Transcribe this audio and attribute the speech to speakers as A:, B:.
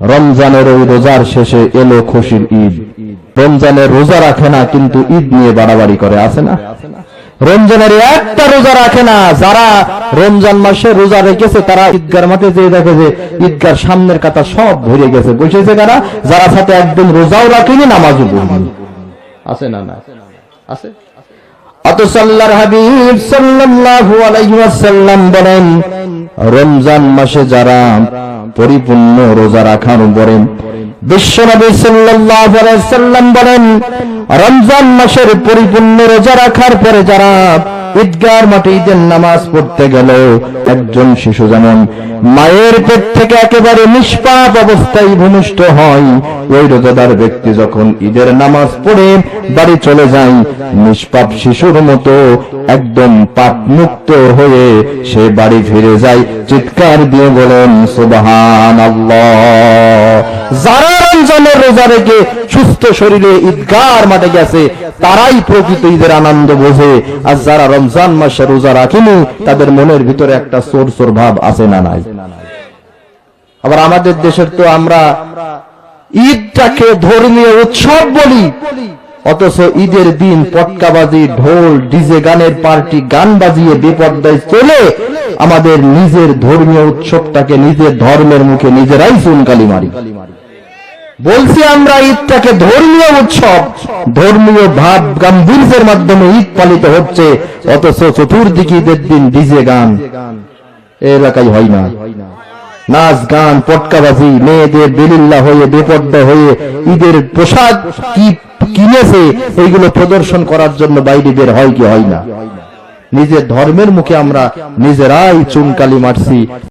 A: রমজানের ওই রোজার শেষে এলো খুশির ঈদ। রমজানের রোজা রাখে না, কিন্তু ঈদ নিয়ে বাড়াবাড়ি করে, আছে না? রমজানের একটা রোজা রাখে না, যারা রমজান মাসে রোজা রেখেছে, তারা ঈদগার মাঠে যেয়ে দেখে যে ঈদগার সামনের কাতা সব ভরে গেছে। বসেছে কারা? যারা সাথে একদম রোজাও রাখেনি, নামাজও পড়েনি। আছে না না আছে? বলেন, রমজান মাসে যারা পরিপূর্ণ রোজা রাখার উপরে বিশ্বনবী সাল্লাম বলেন, রমজান মাসের পরিপূর্ণ রোজা রাখার পরে যারা ঈদগার মাঠে ঈদের নামাজ পড়তে গেল, একজন শিশু যেমন মায়ের পেট থেকে একেবারে নিষ্পাপ অবস্থায় ভূমিষ্ঠ হয় ওই রোজাদার ব্যক্তি যখন ঈদের নামাজ পড়ে, বাড়ি চলে যায়, নিষ্পাপ শিশুর মতো একদম পাপ মুক্ত হয়ে সে বাড়ি ফিরে যায়, চিৎকার দিয়ে বলেন সুবহান যারা রোজা রেখে সুস্থ শরীরে ঈদগার মাঠে গেছে, তারাই প্রকৃত ঈদের আনন্দ বোঝে। আর যারা রমজান মাসে রোজা রাখেনি, তাদের মনের ভিতরে একটা সোর সোর ভাব আছে না নাই? আবার আমাদের দেশের তো আমরা ঈদটাকে ধর্মীয় উৎসব বলি। অথচ ঈদের দিন পটকাবাজি, ঢোল, ডিজে গানের পার্টি, গান বাজিয়ে বেপর্দায় চলে আমাদের নিজের ধর্মীয় উৎসবটাকে নিজের ধর্মের মুখে নিজেরাই চুনকালি মারি। বলছি আমরা ঈদটাকে ধর্মীয় উৎসব, ধর্মীয় ভাব গাম্ভীর্যের মাধ্যমে ঈদ পালিত হচ্ছে, অথচ চতুর্দিকে ঈদের দিন ডিজে গান। এলাকায় হয় না। নাচ, গান, পটকাবাজি, মেয়েদের বেলিল্লা হয়ে, বেপর্দা হয়ে, ঈদের পোশাক কি কিনেছে, এইগুলো প্রদর্শন করার জন্য বাইরে বের হয় কি হয় না? নিজের ধর্মের মুখে আমরা নিজেরাই চুনকালি মারছি।